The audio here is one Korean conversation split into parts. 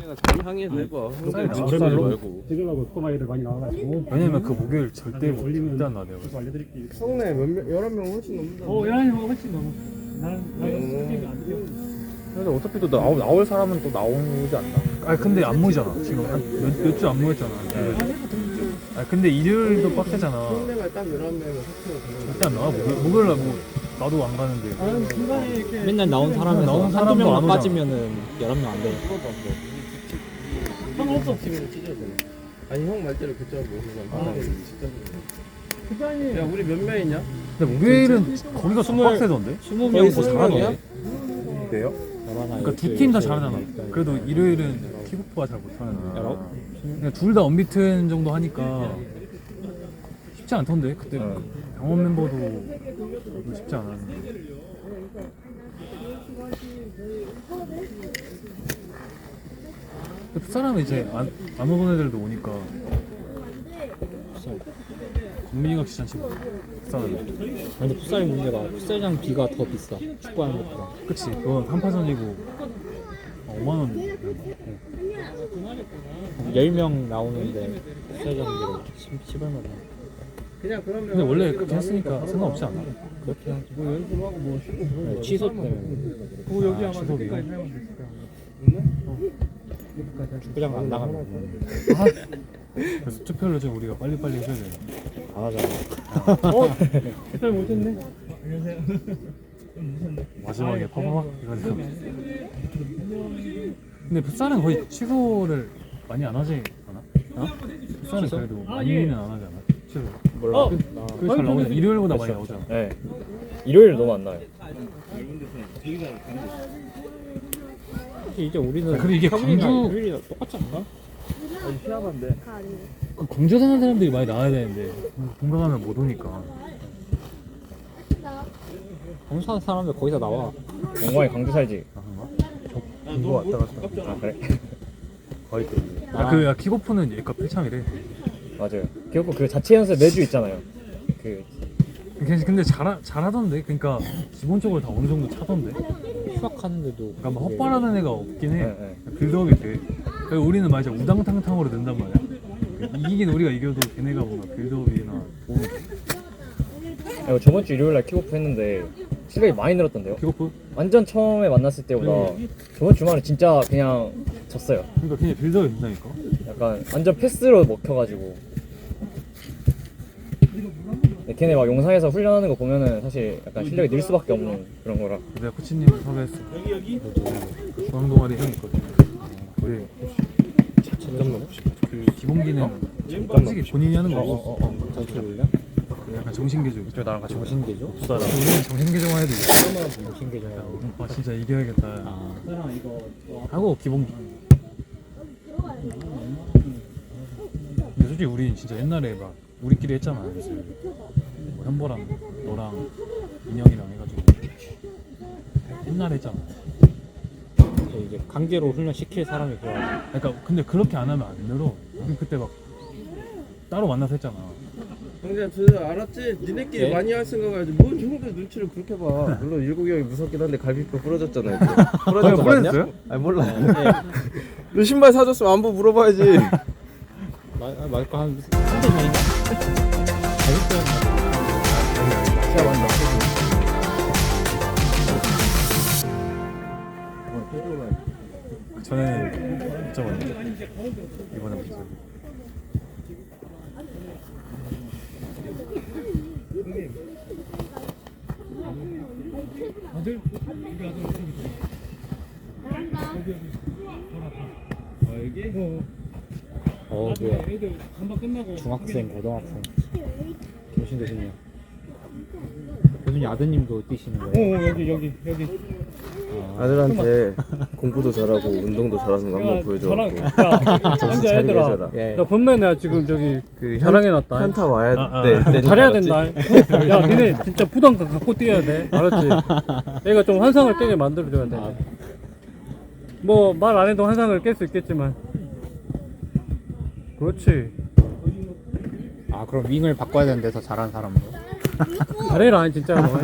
해봐. 형들 오래 눈치 말고. 말고. 찍으려고 꼬마이들 많이 나와가지고 왜냐면 그 목요일 절대 못 올리면 절대 안 나네요. 그래서 알려드릴게요. 성내 몇 명, 11명 훨씬 넘는다. 어, 야이 훨씬 넘어. 나는 나는 스킵이 안 돼. 근데 어차피 또 나올, 나올 사람은 또 나오지 않나? 아 근데 안 모이잖아. 지금 한몇 주 안 모였잖아. 아 근데 일요일도 빡세잖아. 성내가 딱 11명이면 사투가 되는 절대 안 나와. 목요일 목요일 날뭐 나도 안 가는데. 나는 중간에 이렇게 맨날 나온 사람에서 나온 한두 사람도 안 명만 오잖아. 빠지면은 11명 안 돼. 상관없어. 지금 찢어져. 아니 형 말대로 그냥 하나에 진짜. 중간에 야 우리 몇 명이냐? 근데 목요일은 거기가 좀 빡세던데. 20명 거의 뭐 잘하네. 명이야? 그래요? 그러니까 두 팀 다 잘하잖아. 그래도 일요일은 킥오프가 잘 못하는. 여러? 그냥 둘다 언비튼 정도 하니까 쉽지 않던데 그때 어. 병원 멤버도 쉽지 않았는데 그 사람은 이제 안, 안 오던 애들도 오니까 건민이가 귀찮지 풋사는 근데 풋살 문제가 풋살장 비가 더 비싸. 축구하는 것보다. 그치 그건 한파전이고 5만 원 10명 나오는데 풋살장 비가 10, 10얼마 나. 그냥 그러면. 근데 원래 그렇게 했으니까 상관없지 않아 그렇게 하지. 뭐 연습하고 뭐 쉬고 그런 네, 거. 취소 때문에. 그 여기 아마 취소비가? 여기까지 사용하면 됐을 거야. 축구장 안 나가면 그래서 투표를 좀 우리가 빨리빨리 해줘야 돼안 하잖아. 어, 잘 못했네. 마지막에 파파박 이러면서 근데 풋살은 거의 취소를 많이 안 하지 않아? 어? 풋살은 그래도 아, 예. 많이는 안 하지 않아? 취소 몰라. 어. 그게 잘 나오잖아 일요일보다 많이 나오잖아 네. 일요일 너무 안 나요. 사실 이제 우리는 아, 그리고 이게 평일이나 광주- 일요일이나 똑같지 않나? 그 광주 사는 사람들이 많이 나와야 되는데 동강하면 못 오니까 광주 사는 사람들 거기서 나와. 영광이 강주 살지. 아 그런가? 이거 왔다 갔다. 아 그래? 거의 또 아, 그 야, 킥오프는 얘가 필창이래 맞아요. 기억고 그 자체 연습 매주 있잖아요. 그 근데- 근데 잘, 잘하던데 그러니까 기본적으로 다 어느 정도 차던데 휴학하는데도. 그러니까 막 그게 헛발하는 애가 없긴 해 네, 네. 빌드업이 돼 그러니까 우리는 맞아 우당탕탕으로 는단 말이야 이기긴 우리가 이겨도 걔네가 뭔가 빌드업이나 도움이 돼 이거 저번 주 일요일 날 킥오프 했는데 실력이 많이 늘었던데요. 킥오프? 완전 처음에 만났을 때보다 저번 주말에 진짜 그냥 졌어요. 그러니까 걔네 빌드업이 된다니까 약간 완전 패스로 먹혀가지고. 걔네 막 영상에서 훈련하는 거 보면은 사실 약간 실력이 늘 수밖에 없는 그런 거라. 내가 코치님 섭외했어 여기 여기 중앙 동아리 형 있거든 그래 잠깐만. 그 기본기는 솔직히 본인이 하는 거 없어 자주 올려? 그 약간 정신개조 저 나랑 같이. 정신계죠? 우리는 정신개조만 해도 이겨 정신계죠. 아 진짜 이겨야겠다 아, 하고 기본기 근데 솔직히 우린 진짜 옛날에 막 우리끼리 했잖아 그래서 뭐 현보랑 너랑 인형이랑 해가지고 옛날에 했잖아 그 이제 강제로 훈련 시킬 사람이 그래야 그러니까 근데 그렇게 안 하면 안 늘어 우리 그때 막 따로 만나서 했잖아 형제야 저 알았지? 니네끼리 네? 많이 할 생각 해야지. 뭔 형들 눈치를 그렇게 봐. 물론 일국이 형이 무섭긴 한데 갈비뼈 부러졌잖아. 이제. 부러진 거 맞냐? 아니 몰라. 너 신발 사줬으면 안부 물어봐야지. 말, 아, 말거 한 3대 전인가? 못 잡았는데 이번에 못 잡았어 아들, 우리 아들 어떻게 돼? 아 여기? 어. 어 뭐야 애들 금방 끝나고 중학생 고등학생 교신 교수님 교수님 아드님도 뛰시는 어, 거예요? 어 여기 여기 여기. 아들한테 공부도 잘하고 운동도 잘하는 거 한번 보여줘. 저랑 야, 차리게 애들아. 해줘라. 예. 야 본면 내가 지금 저기 그 자랑해놨다. 현타 와야 아, 아. 돼. 네, 잘해야 알았지? 된다. 야, 니네 진짜 부담감 갖고 뛰어야 돼. 알았지? 얘가 좀 환상을 깨게 만들어줘야 돼. 아. 뭐, 말 안 해도 환상을 깰 수 있겠지만. 그렇지. 아 그럼 윙을 바꿔야 되는데 더 잘하는 사람으로? 잘해라, 진짜. 너.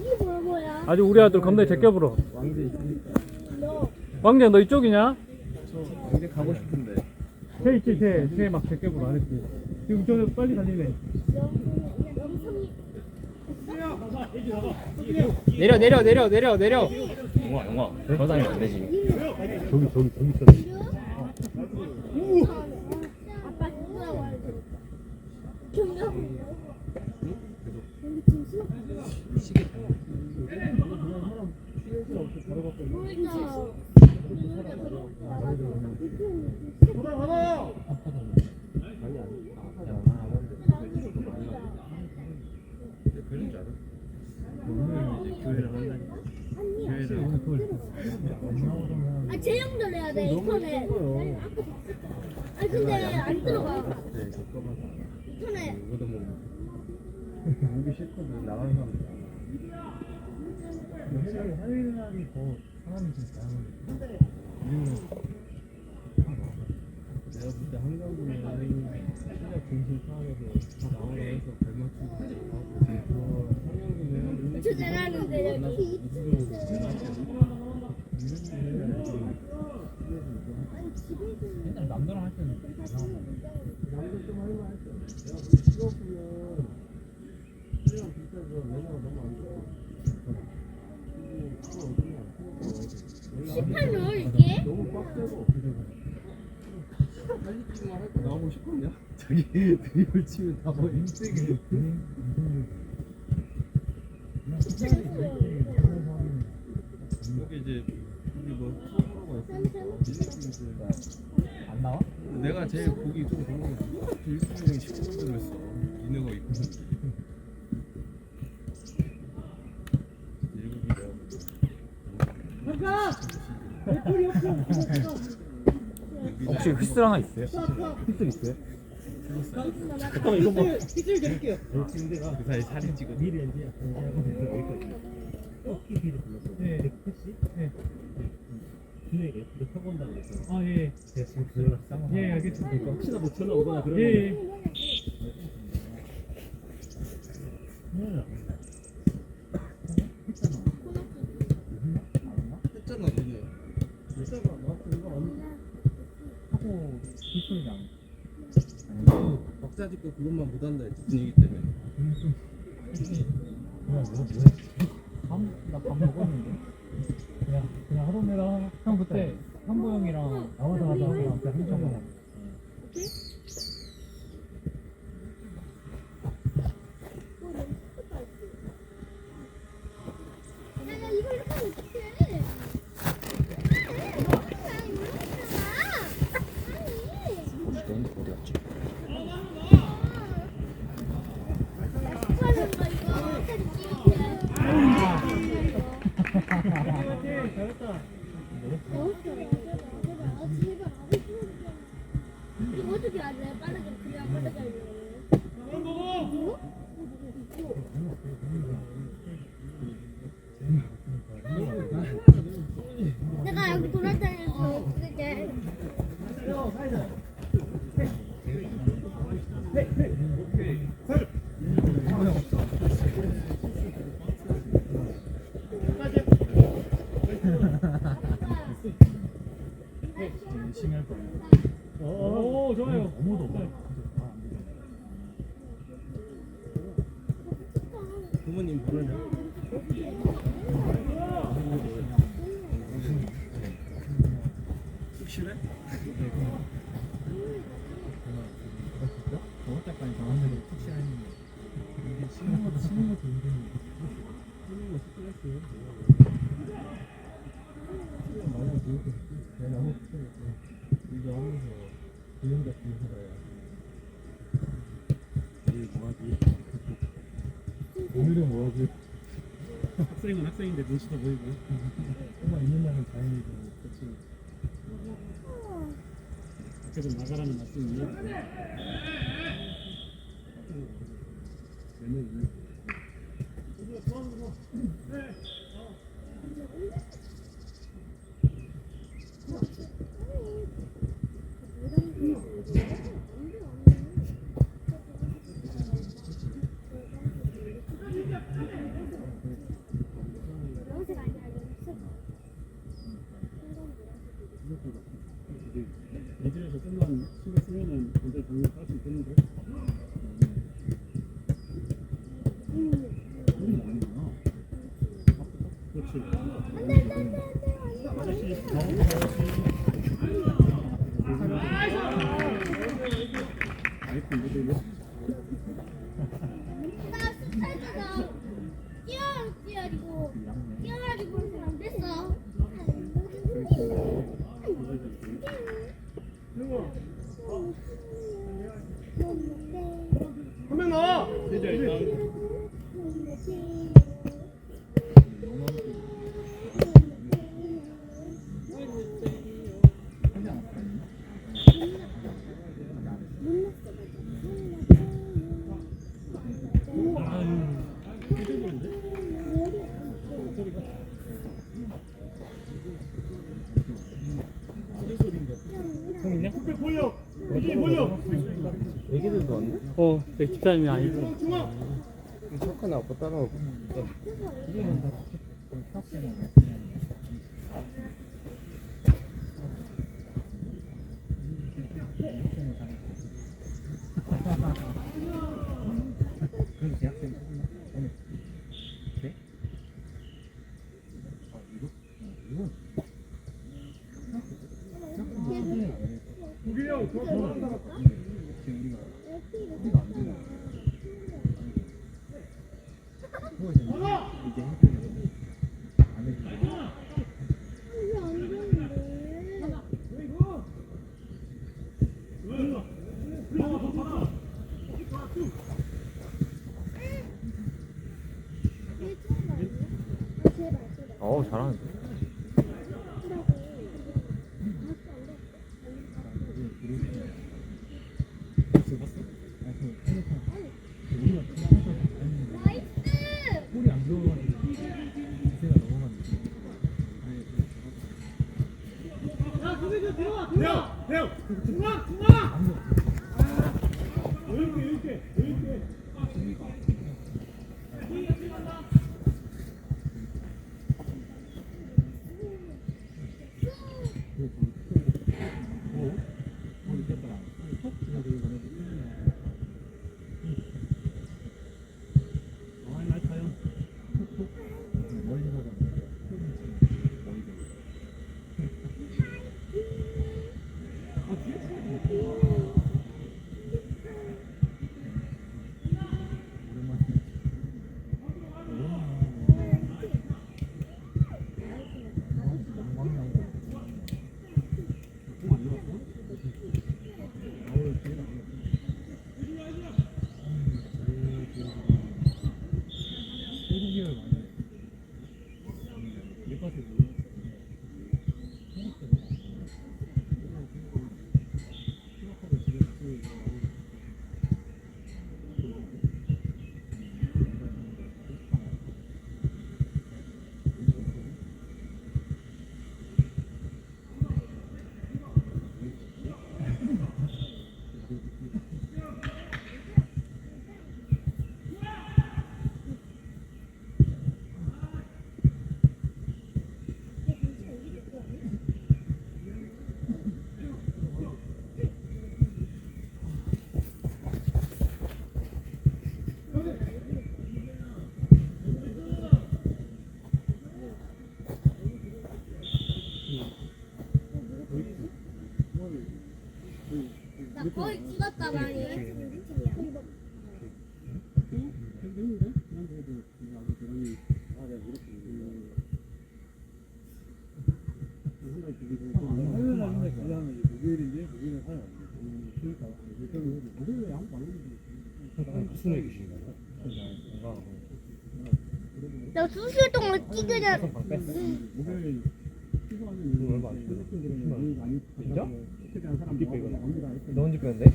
이게 뭐야 뭐야? 아주 우리 아들 겁나 제껴불어. 왕재 너 이쪽이냐? 이제 가고 싶은데. 쟤 있지 쟤쟤막 제껴볼 안 했지 지금 저 빨리 달리네 내려 내려 내려 내려 내려 영화 영화 걸어다니면 안 되지 저기 저기 저기 아빠 누가 와야 돼? 경력. 아 재영절 해야 돼 이번에. 아 근데 안 들어가. 이번에 보기 싫거든 나가는 사람. 확실히 화요일 날이 더 사람이 좀 다양한데 내가 볼때 한강구는 시작 중심 상황에서 다 나오라 해서 발 맞추고 하고 한강구는 저 잘하는데 여기. 옛날 남자랑 할 때는 남들 좀 할만할 때 내가 볼 찍어보면 그냥 비싸서 매너가 너무 안 좋아 팔로 이게? 너무 빡세고 나오고 싶었냐? 저기 드리블 치면 다뭐 인생이 여기 이제 우리 뭐 수업으로가 있으니까 안 나와? 내가 제일 보기 좀 좋은 게 똑같이 1수명이 19분을 했어 니네가 있고 휘슬 하나 있어요? 휘슬 있어요? 잠깐만 이거 뭐. 그 사이 사진 찍어 아예. 예 알겠습니다. 혹시나 뭐 전화 오거나 그러면. 예, 예. 했잖아 니네 하고 휘슬이랑 박자 짓고 그것만 못한다 했지 분위기 때문에 그냥 뭐 뭐야? 밥나밥 먹었는데 그냥 그냥 하루매랑 형 그때 현보 형이랑 나오자마자 한잔 먹었어 야, 이걸 이렇게 하면 어떡해? 아, 이거 이렇게 아니. 너는 어디 갔지? 하는 거 이거 사진 찍을게. 이거 어떻게 알래? 빠르게 그냥 빠르게 알려. 내가 여기 돌아다니면서 그게 열심히 할 거야 오 좋아요 너무 더워 부모님 부르냐? 쑥실해? 먹을 때까지 정한대로 푹 쉬는 것도 거 스트레스 내가 하고 이거 하면서 내일 뭐하지? 오늘은 뭐하지? 학생은 학생인데 눈치도 보이고 정말 있는 날은 다행이고 그렇지 밖에 좀 나가라는 말씀이에요 얘는 영색 아니야 영색. 좀만 신경 쓰면은 완전 정리 할수 있겠는데? 그렇지. 아이폰 모델이요? 나 스타일이다. 뛰어 뛰어가지고 뛰어가지고 그래서 안 됐어. 한명 나와. 진짜 애기들도 왔네. 어, 내 집사님이 아니고. 아빠 따라오고. 어우 잘하는데. 안 들어가가지고 기세가 넘어갔 나 수시일 동안 뛰그냐 너 언제 뺐는데?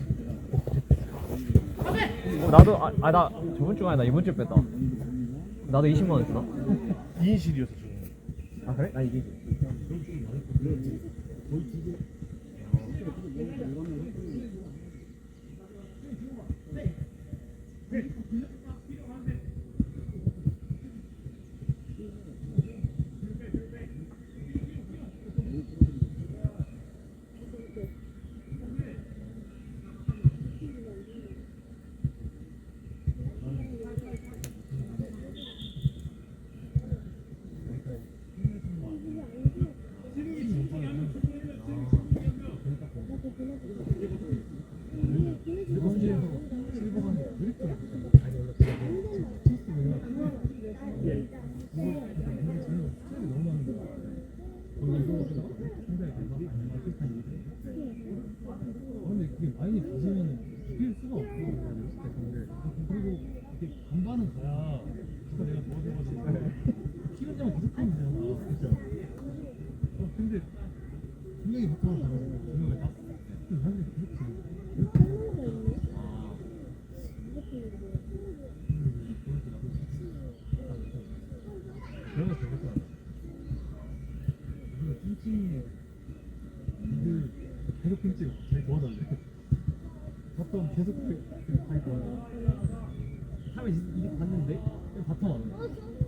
어, 나도 아, 아, 나 저번 주가 아니라 이번 주에 뺐다. 나도 20만 원 했어. 2인실이어서 지금. 아 그래? 나 이게. 핑찍 제일 좋아하던데 바텀 계속 하이 좋아하고 3일 이제 봤는데 바텀 안 와.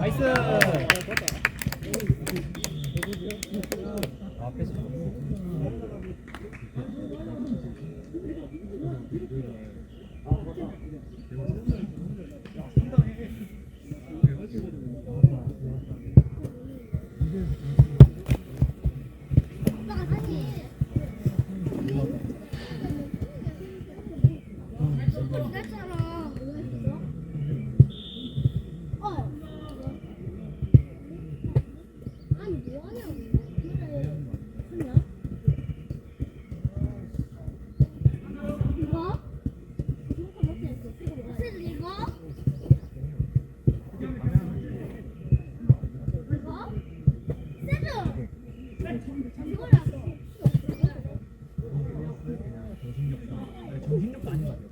나이스. 아, 앞에서. 정신력도 아닌 것 같아요.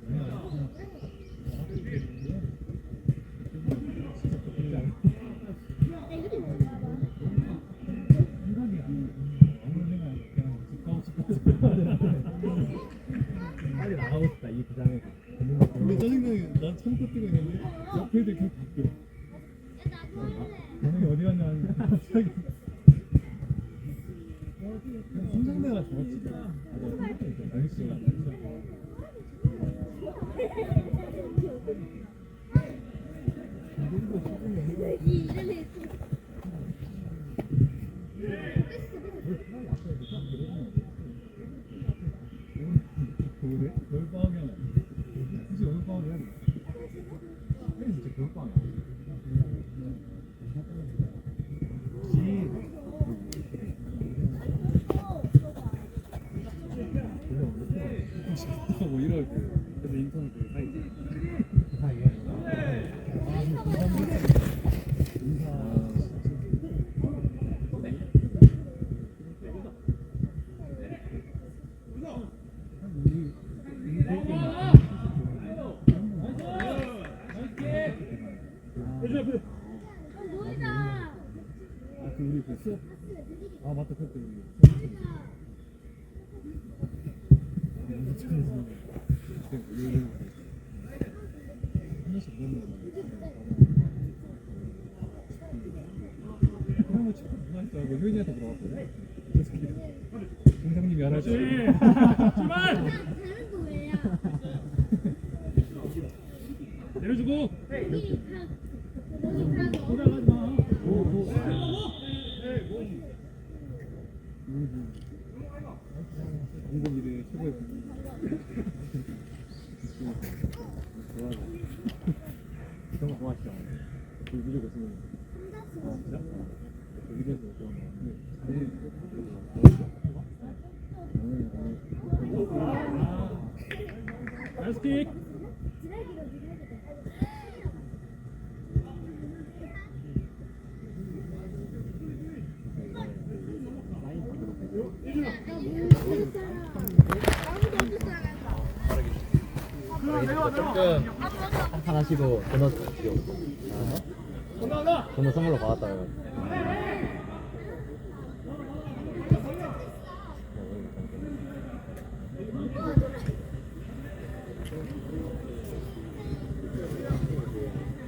그 의미 있어? 아 맞다 그때 우리. 내려주고 hey. 嗯 조금 한판하시고 번호 주십시오. 번호 선물로 받았다고.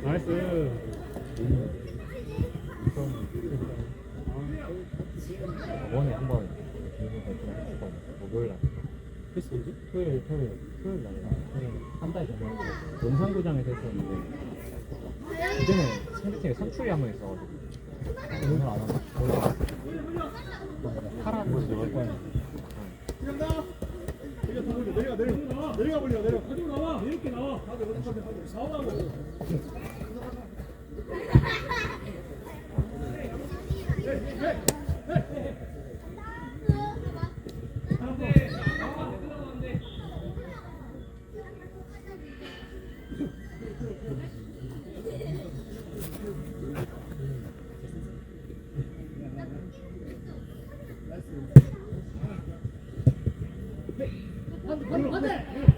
나이스. 음. 아, 원에 한번 목요일 날. 했어 이제? 토요일 토요일. 토요일 날에 한달 전에. 용산구장에서 했었는데. 그때는 상대팀에 선출이 한번 있어가지고. 오늘 안 하고 원래 파란 곳을 넣을 거야. 내려가 내려가 내려가 버려 내려가 가지고 나와 이렇게 나와 가져 가져 가져 사원하고 반대 반대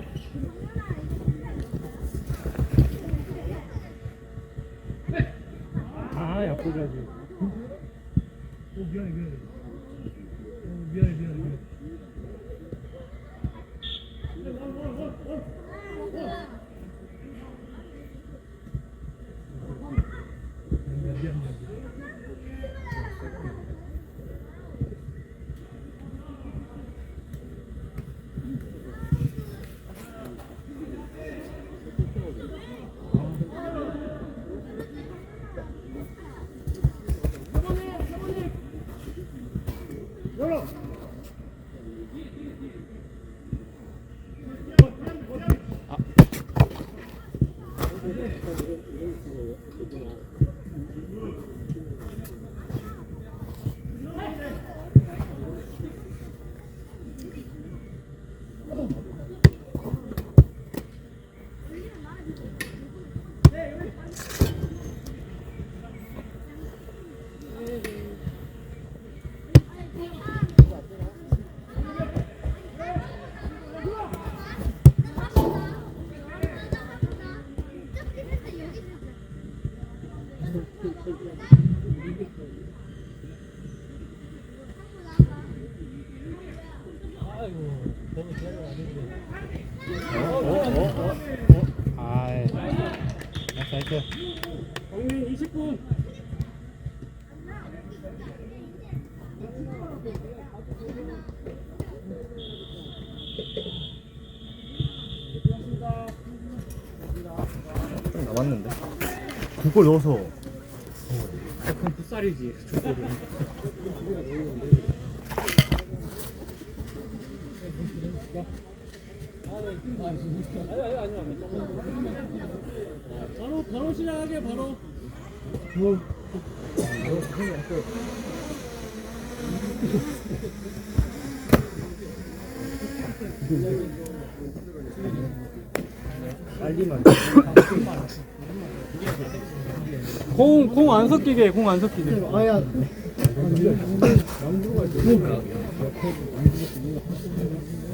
不累 아이고, 너무 기다려 아닌데. 좀 남았는데. 두골 넣어서. 약간 풋살이지, 바로 바로 시작하게 바로. 뭐. 빨리만. 공공 안 섞이게 공 안 섞이게. 아야.